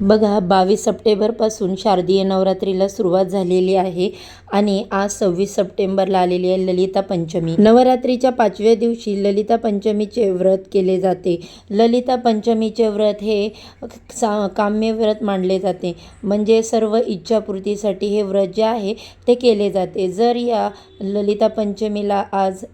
बघा बावीस सप्टेंबरपासून शारदीय नवरात्रीला सुरुवात झालेली आहे आणि आज सव्वीस सप्टेंबरला आलेली आहे ललिता पंचमी. नवरात्रीच्या पाचव्या दिवशी ललिता पंचमीचे व्रत केले जाते. ललिता पंचमीचे व्रत हे सा काम्य व्रत मानले जाते. म्हणजे सर्व इच्छापूर्तीसाठी हे व्रत जे आहे ते केले जाते. जर या ललिता पंचमीला आज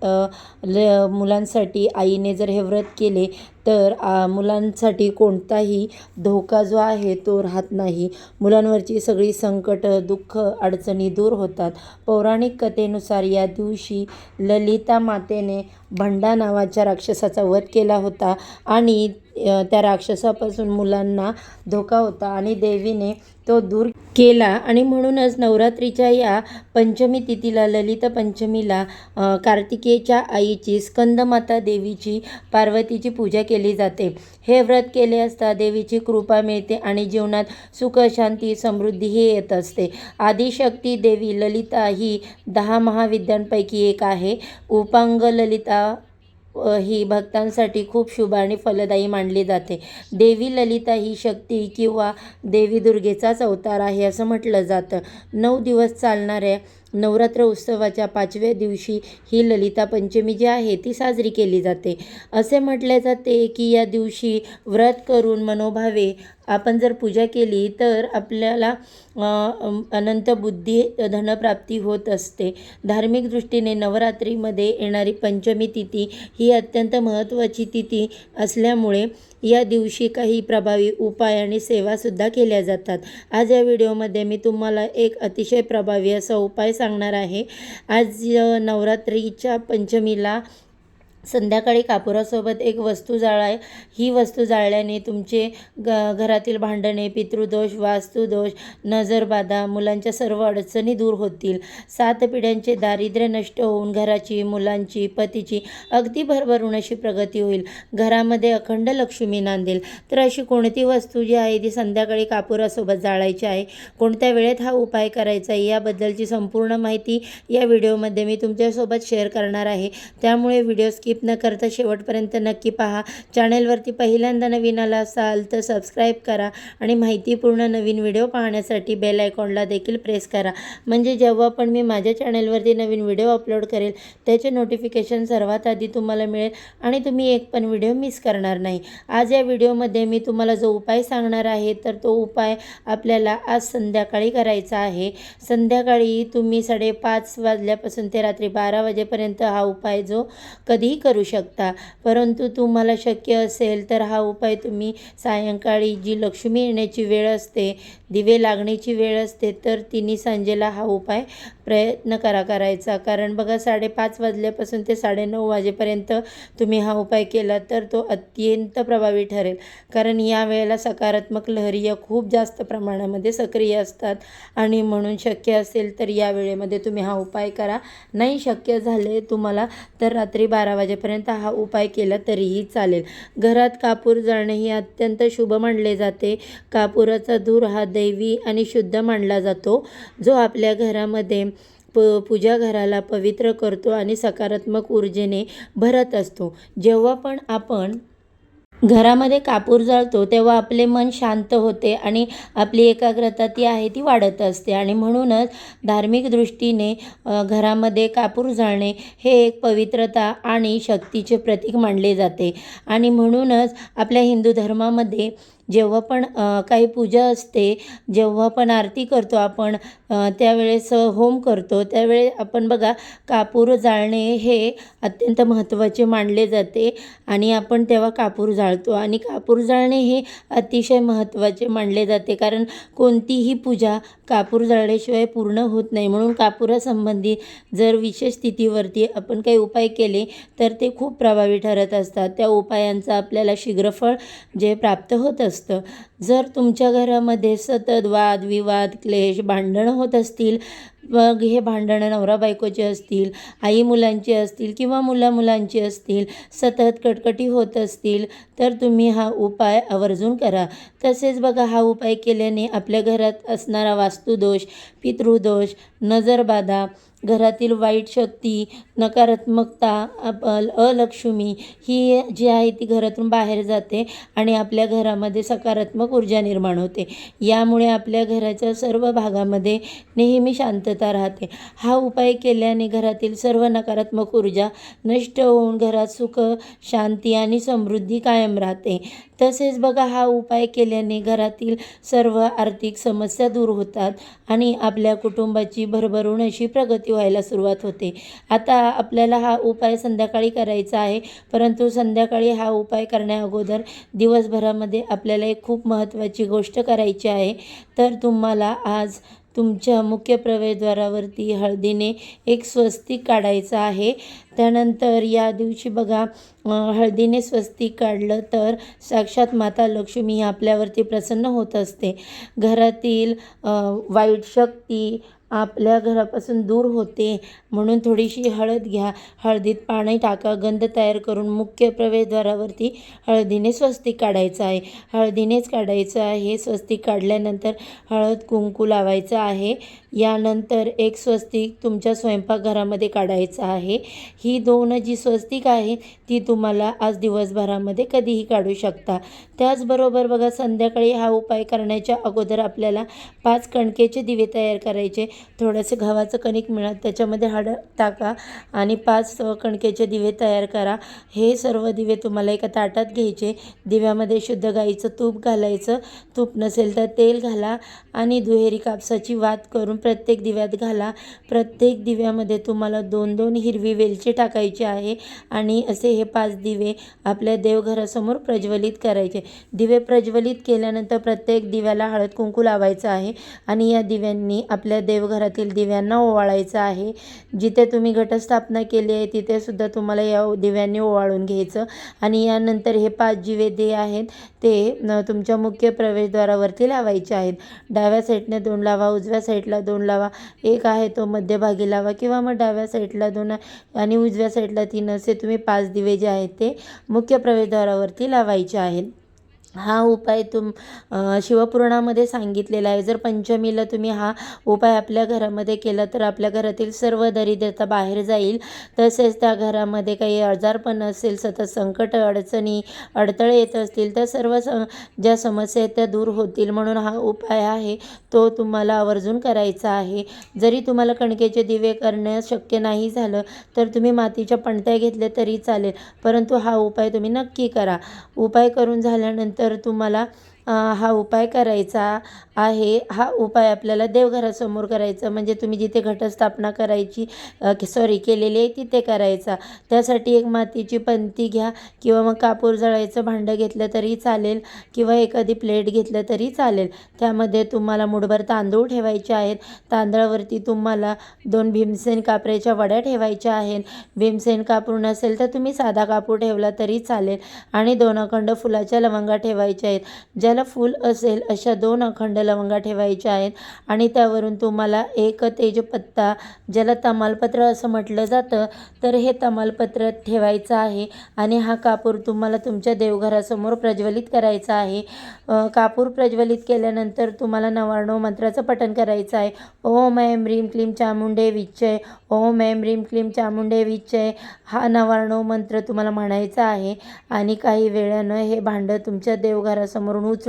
ल मुलांसाठी आईने जर हे व्रत केले तर मुलांसाठी कोणताही धोका जो आहे तो राहत नाही. मुलांवरची सगळी संकट दुःख अडचणी दूर होतात. पौराणिक कथेनुसार या दिवशी ललिता मातेने भंडा नावाच्या राक्षसाचा वध केला होता आणि त्या राक्षसापासून मुलांना धोका होता आणि देवीने तो दूर केला. आणि म्हणूनच नवरात्रीच्या या पंचमी तिथीला ललित पंचमीला कार्तिकेच्या कार्तिकेयच्या आईची स्कंदमाता देवीची पार्वतीची पूजा केली जाते. हे व्रत केले असता देवीची कृपा मिळते आणि जीवनात सुख शांती समृद्धी हे येत असते. आदिशक्ती देवी ललिता ही दहा महाविद्यांपैकी एक आहे. उपांग ललिता ही भक्तांसाठी खूप शुभ आणि फलदायी मानली जाते. देवी ललिता ही शक्ती किंवा देवी दुर्गेचाच अवतार आहे असं म्हटलं जातं. नऊ दिवस चालणाऱ्या नवरात्र उत्सवाच्या पाचव्या दिवशी ही ललिता पंचमी जी आहे ती साजरी केली जाते. असे म्हटले जाते की या दिवशी व्रत करून मनोभावे आपण जर पूजा केली तर आपल्याला अनंत बुद्धी धनप्राप्ती होत असते. धार्मिक दृष्टीने नवरात्रीमध्ये येणारी पंचमी तिथी ही अत्यंत महत्त्वाची तिथी असल्यामुळे या दिवशी काही प्रभावी उपाय आणि सेवासुद्धा केल्या जातात. आज या व्हिडिओमध्ये मी तुम्हाला एक अतिशय प्रभावी असा उपाय सांगणार आहे. आज नवरात्रीच्या पंचमीला संध्याकाळी कापुरासोबत एक वस्तू जाळाय ही वस्तू जाळल्याने तुमचे ग घरातील भांडणे पितृदोष वास्तुदोष नजरबाधा मुलांच्या सर्व अडचणी दूर होतील. सात पिढ्यांचे दारिद्र्य नष्ट होऊन घराची मुलांची पतीची अगदी भरभरून अशी प्रगती होईल. घरामध्ये अखंड लक्ष्मी नांदेल. तर अशी कोणती वस्तू जी आहे ती संध्याकाळी कापुरासोबत जाळायची आहे? कोणत्या वेळेत हा उपाय करायचा आहे? याबद्दलची संपूर्ण माहिती या व्हिडिओमध्ये मी तुमच्यासोबत शेअर करणार आहे. त्यामुळे व्हिडिओ स्किप न करता शेवटपर्यंत नक्की पहा. चॅनलवरती पहिल्यांदा नवीन आला असाल तर सबस्क्राईब करा आणि माहितीपूर्ण नवीन व्हिडिओ पाहण्यासाठी बेल आयकॉनला देखील प्रेस करा. म्हणजे जेव्हा पण मी माझ्या चॅनलवरती नवीन व्हिडिओ अपलोड करेल त्याचे नोटिफिकेशन सर्वात आधी तुम्हाला मिळेल आणि तुम्ही एक पण व्हिडिओ मिस करणार नाही. आज या व्हिडिओमध्ये मी तुम्हाला जो उपाय सांगणार आहे तर तो उपाय आपल्याला आज संध्याकाळी करायचा आहे. संध्याकाळी तुम्ही साडेपाच वाजल्यापासून ते रात्री बारा वाजेपर्यंत हा उपाय जो कधी करू शकता. परंतु तुम्हाला शक्य असेल तर हा उपाय तुम्ही सायंकाळी जी लक्ष्मी येण्याची वेळ असते दिवे लागण्याची वेळ असते तर तिने सांजेला हा उपाय प्रयत्न करा करायचा. कारण बघा साडेपाच वाजल्यापासून ते साडेनऊ वाजेपर्यंत तुम्ही हा उपाय केला तर तो अत्यंत प्रभावी ठरेल. कारण या वेळेला सकारात्मक लहरी या खूप जास्त प्रमाणामध्ये सक्रिय असतात. आणि म्हणून शक्य असेल तर या वेळेमध्ये तुम्ही हा उपाय करा. नाही शक्य झाले तुम्हाला तर रात्री बारा वाजेपर्यंत हा उपाय केला तरीही चालेल. घरात कापूर जाळणे ही अत्यंत शुभ मानले जाते. कापुराचा धूर हा दैवी आणि शुद्ध मानला जातो. जो आपल्या घरामध्ये प पूजा घराला पवित्र करतो आणि सकारात्मक ऊर्जेने भरत असतो. जेव्हा पण आपण घरामध्ये कापूर जाळतो तेव्हा आपले मन शांत होते आणि आपली एकाग्रता ती आहे ती वाढत असते. आणि म्हणूनच धार्मिक दृष्टीने घरामध्ये कापूर जाळणे हे एक पवित्रता आणि शक्तीचे प्रतीक मानले जाते. आणि म्हणूनच आपल्या हिंदू धर्मामध्ये जेव्हा पण काही पूजा असते जेव्हा पण आरती करतो आपण त्यावेळेस होम करतो. त्यावेळेस आपण बघा कापूर जाळणे हे अत्यंत महत्त्वाचे मानले जाते आणि आपण तेव्हा कापूर जाळतो. आणि कापूर जाळणे हे अतिशय महत्त्वाचे मानले जाते कारण कोणतीही पूजा कापूर जाळल्याशिवाय पूर्ण होत नाही. म्हणून कापुरासंबंधी जर विशेष स्थितीवरती आपण काही उपाय केले तर ते खूप प्रभावी ठरत असतात. त्या उपायांचा आपल्याला शीघ्रफळ जे प्राप्त होत असतं जर तुमच्या घरामध्ये सतत वाद विवाद क्लेश भांडणं होत असतील मग हे भांडणं नवरा बायकोचे असतील आई मुलांची असतील किंवा मुला मुलांची असतील सतत कटकटी होत असतील तर तुम्ही हा उपाय आवर्जून करा. तसेच बघा हा उपाय केल्याने आपल्या घरात असणारा वास्तुदोष पितृदोष नजरबाधा घरातील वाईट शक्ती नकारात्मकता अलक्ष्मी ही जी आहे ती घरातून बाहेर जाते आणि आपल्या घरामध्ये सकारात्मक ऊर्जा निर्माण होते. यामुळे आपल्या घराच्या सर्व भागामध्ये नेहमी शांतता राहते. हा उपाय केल्याने घरातील सर्व नकारात्मक ऊर्जा नष्ट होऊन घरात सुख शांती आणि समृद्धी कायम राहते. तसेच बघा हा उपाय केल्याने घरातील सर्व आर्थिक समस्या दूर होतात आणि आपल्या कुटुंबाची भरभरून अशी प्रगती व्हायला सुरुवात होते. आता आपल्याला हा उपाय संध्याकाळी करायचा आहे परंतु संध्याकाळी हा उपाय करण्या अगोदर दिवसभरामध्ये आपल्याला एक खूप महत्त्वाची गोष्ट करायची आहे. तर तुम्हाला आज तुमच्या मुख्य प्रवेशद्वारावरती हळदीने एक स्वस्तिक काढायचं आहे. त्यानंतर या दिवशी बघा हळदीने स्वस्तिक काढलं तर साक्षात माता लक्ष्मी ही आपल्यावरती प्रसन्न होत असते. घरातील वाईट शक्ती आपल्या घरापासून दूर होते. म्हणून थोडीशी हळद घ्या. हळदीत पाणी टाका. गंध तयार करून मुख्य प्रवेशद्वारावरती हळदीने स्वस्तिक काढायचं आहे. हळदीनेच काढायचं आहे. स्वस्तिक काढल्यानंतर हळद कुंकू लावायचं आहे. यानंतर एक स्वस्तिक तुमच्या स्वयंपाकघरामध्ये काढायचं आहे. ही दोन जी स्वस्तिक आहे ती तुम्हाला आज दिवसभरामध्ये कधीही काढू शकता. त्याचबरोबर बघा संध्याकाळी हा उपाय करण्याच्या अगोदर आपल्याला पाच कणकेचे दिवे तयार करायचे. थोडंसं गव्हाचं कणिक मिळत त्याच्यामध्ये हळद टाका आणि पाच कणकेचे दिवे तयार करा. हे सर्व दिवे तुम्हाला एका ताटात घ्यायचे. दिव्यामध्ये शुद्ध गाईचं तूप घालायचं. तूप नसेल तर तेल घाला आणि दुहेरी कापसाची वात करून प्रत्येक दिव्यात घाला. प्रत्येक दिव्यामध्ये तुम्हाला दोन दोन हिरवी वेलची टाकायची आहे आणि असे हे पाच दिवे आपल्या देवघरासमोर प्रज्वलित करायचे. दिवे प्रज्वलित केल्यानंतर प्रत्येक दिव्याला हळद कुंकू लावायचं आहे आणि या दिव्यांनी आपल्या देवघरातील दिव्यांना ओवाळायचं आहे. जिथे तुम्ही घटस्थापना केली आहे तिथेसुद्धा तुम्हाला या दिव्यांनी ओवाळून घ्यायचं. आणि यानंतर हे पाच जिवे दे आहेत ते तुमच्या मुख्य प्रवेशद्वारावरती लावायचे आहेत. डाव्या साईडने दोन लावा उजव्या साईडला दोन लावा. एक आहे तो मध्यभागी लावा किंवा मग डाव्या साईडला दोन आणि उजव्या साईडला तीन असे तुम्ही पाच दिवे जे आहेत ते मुख्य प्रवेशद्वारावरती लावायचे आहेत. हा उपाय तुम शिवपुराणामध्ये सांगितलेला आहे. जर पंचमीला तुम्ही हा उपाय आपल्या घरामध्ये केला तर आपल्या घरातील सर्व दरिद्रता बाहेर जाईल. तसेच त्या घरामध्ये काही आजारपण असेल सतत संकट अडचणी अडथळे येत असतील तर सर्व स ज्या समस्या आहेत त्या दूर होतील. म्हणून हा उपाय आहे तो तुम्हाला आवर्जून करायचा आहे. जरी तुम्हाला कणकेचे दिवे करणं शक्य नाही झालं तर तुम्ही मातीच्या पणत्या घेतल्या तरी चालेल. परंतु हा उपाय तुम्ही नक्की करा. उपाय करून झाल्यानंतर तर तुम्हाला हा उपाय करायचा आहे. हा उपाय आपल्याला देवघरासमोर करायचा. म्हणजे तुम्ही जिथे घटस्थापना करायची सॉरी केलेली आहे तिथे करायचा. त्यासाठी एक मातीची पंती घ्या किंवा मग कापूर जळायचं भांडं घेतलं तरी चालेल किंवा एखादी प्लेट घेतलं तरी चालेल. त्यामध्ये तुम्हाला मुठभर तांदूळ ठेवायचे आहेत. तांदळावरती तुम्हाला दोन भीमसेन कापरेच्या वड्या ठेवायच्या आहेत. भीमसेन कापूर नसेल तर तुम्ही साधा कापूर ठेवला तरी चालेल. आणि दोन अखंड फुलाच्या लवंगा ठेवायच्या आहेत. ज्या ज्याला फूल असेल अशा दोन अखंड लवंगा ठेवायच्या आहेत. आणि त्यावरून तुम्हाला एक तेजपत्ता ज्याला तमालपत्र असं म्हटलं जातं तर हे तमालपत्र ठेवायचं आहे. आणि हा कापूर तुम्हाला तुमच्या देवघरासमोर प्रज्वलित करायचा आहे. कापूर प्रज्वलित केल्यानंतर तुम्हाला नवाण्णव मंत्राचं पठण करायचं आहे. ओम ऐम ह्रीं क्लीम चामुंडे विच्चय ओम ऐम ह्रीं क्लीम चामुंडे विच्चय हा नवाण्णव मंत्र तुम्हाला म्हणायचा आहे. आणि काही वेळानं हे भांडं तुमच्या देवघरासमोरून उचलून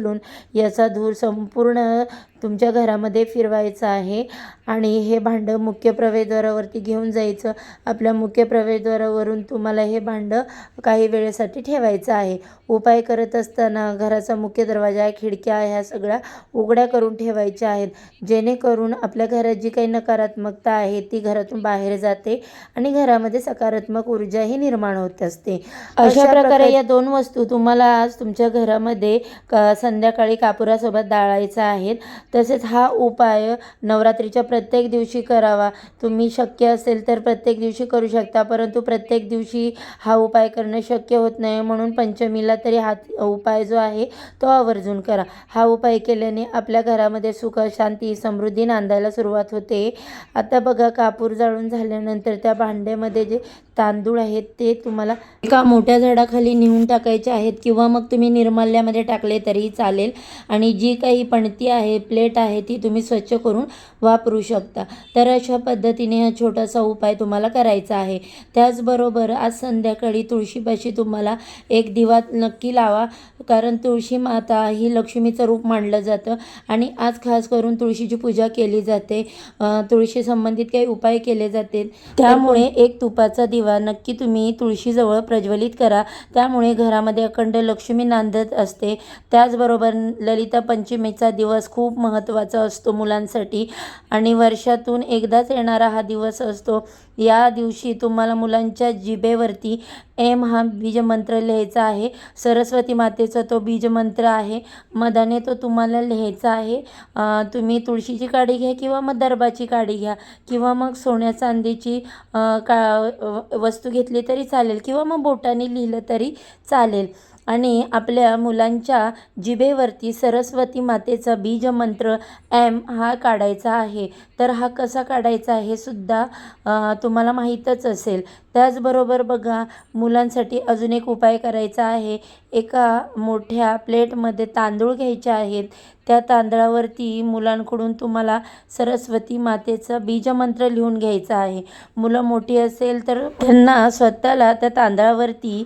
याचा धूर संपूर्ण तुमच्या घरामध्ये फिरवायचं आहे. आणि हे भांडं मुख्य प्रवेशद्वारावरती घेऊन जायचं. आपल्या मुख्य प्रवेशद्वारावरून तुम्हाला हे भांडं काही वेळेसाठी ठेवायचं आहे. उपाय करत असताना घराचा मुख्य दरवाजा खिडक्या ह्या सगळ्या उघड्या करून ठेवायच्या आहेत. जेणेकरून आपल्या घरात जी काही नकारात्मकता आहे ती घरातून बाहेर जाते आणि घरामध्ये सकारात्मक ऊर्जाही निर्माण होत असते. अशा प्रकारे या दोन वस्तू तुम्हाला आज तुमच्या घरामध्ये संध्याकाळी कापुरासोबत डाळायचा आहे. तसेच हा उपाय नवरात्रीच्या प्रत्येक दिवशी करावा. तुम्ही शक्य असेल तर प्रत्येक दिवशी करू शकता परंतु प्रत्येक दिवशी हा उपाय करणं शक्य होत नाही म्हणून पंचमीला तरी हा उपाय जो आहे तो आवर्जून करा. हा उपाय केल्याने आपल्या घरामध्ये सुख शांती समृद्धी नांदायला सुरुवात होते. आता बघा कापूर जाळून झाल्यानंतर त्या भांड्यामध्ये जे तांदूळ आहेत ते तुम्हाला एका मोठ्या झाडाखाली नेऊन टाकायचे आहेत किंवा मग तुम्ही निर्माल्यामध्ये टाकले तरी चालेल. आणि जी काही पणती आहे प्लेट आहे ती तुम्ही स्वच्छ करून वापरू शकता. तर अशा पद्धतीने हा छोटासा उपाय तुम्हाला करायचा आहे. त्याचबरोबर आज संध्याकाळी तुळशीपाशी तुम्हाला एक दिवा नक्की लावा कारण तुळशी माता ही लक्ष्मीचं रूप मानलं जातं आणि आज खास करून तुळशीची पूजा केली जाते. तुळशी संबंधित काही उपाय केले जाते त्यामुळे एक तुपाचा दिवा नक्की तुम्ही तुळशीजवळ प्रज्वलित करा. त्यामुळे घरामध्ये अखंड लक्ष्मी नांदत असते. त्याचबरोबर ललिता पंचमीचा दिवस खूप महत्त्वाचा असतो मुलांसाठी. आणि वर्षातून एकदाच येणारा हा दिवस असतो. या दिवशी तुम्हाला मुलांच्या जिभेवरती एम हा बीजमंत्र लिहायचा आहे. सरस्वती मातेचा तो बीजमंत्र आहे. मधाने तो तुम्हाला लिहायचा आहे. तुम्ही तुळशीची काडी घ्या किंवा मग दर्भाची काडी घ्या किंवा मग सोन्या चांदीची का वस्तू घेतली तरी चालेल किंवा मग बोटाने लिहिलं तरी चालेल. आणि आपल्या मुलांच्या जिभेवरती सरस्वती मातेचा बीजमंत्र एम हा काढायचा आहे. तर हा कसा काढायचा हे सुद्धा तुम्हाला माहीतच असेल. त्याचबरोबर बघा मुलांसाठी अजून एक उपाय करायचा आहे. एका मोठ्या प्लेटमध्ये तांदूळ घ्यायचे आहेत. त्या तांदळावरती मुलांकडून तुम्हाला सरस्वती मातेचा बीजमंत्र लिहून घ्यायचा आहे. मुलं मोठी असेल तर त्यांना स्वतःला त्या तांदळावरती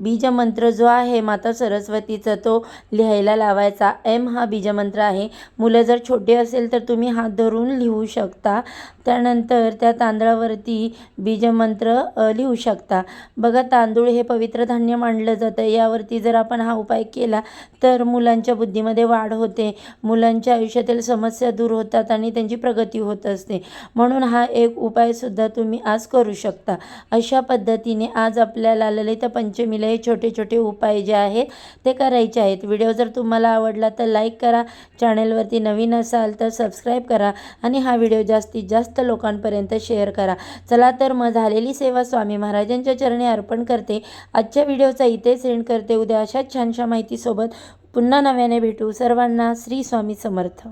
बीजमंत्र जो आहे माता सरस्वतीचा तो लिहायला लावायचा. एम हा बीजमंत्र आहे. मुलं जर छोटे असेल तर तुम्ही हात धरून लिहू शकता. त्यानंतर त्या तांदळावरती बीजमंत्र लिहू शकता. बघा तांदूळ हे पवित्र धान्य मानलं जातं. यावरती जर आपण हा उपाय केला तर मुलांच्या बुद्धीमध्ये वाढ होते. मुलांच्या आयुष्यातील समस्या दूर होतात आणि त्यांची प्रगती होत असते. म्हणून हा एक उपायसुद्धा तुम्ही आज करू शकता. अशा पद्धतीने आज आपल्याला ललित पंचमीला हे छोटे छोटे उपाय जे आहेत ते करायचे आहेत. व्हिडिओ जर तुम्हाला आवडला तर लाईक करा. चॅनलवरती नवीन असाल तर सबस्क्राईब करा आणि हा व्हिडिओ जास्तीत जास्त लोकांपर्यंत शेअर करा. चला तर मग झालेली सेवा स्वामी महाराजांच्या चरणी अर्पण करते. आजच्या व्हिडिओचा इथे सेंड करते. उद्या अशाच छानशा माहितीसोबत पुन्हा नव्याने भेटू. सर्वांना श्री स्वामी समर्थ.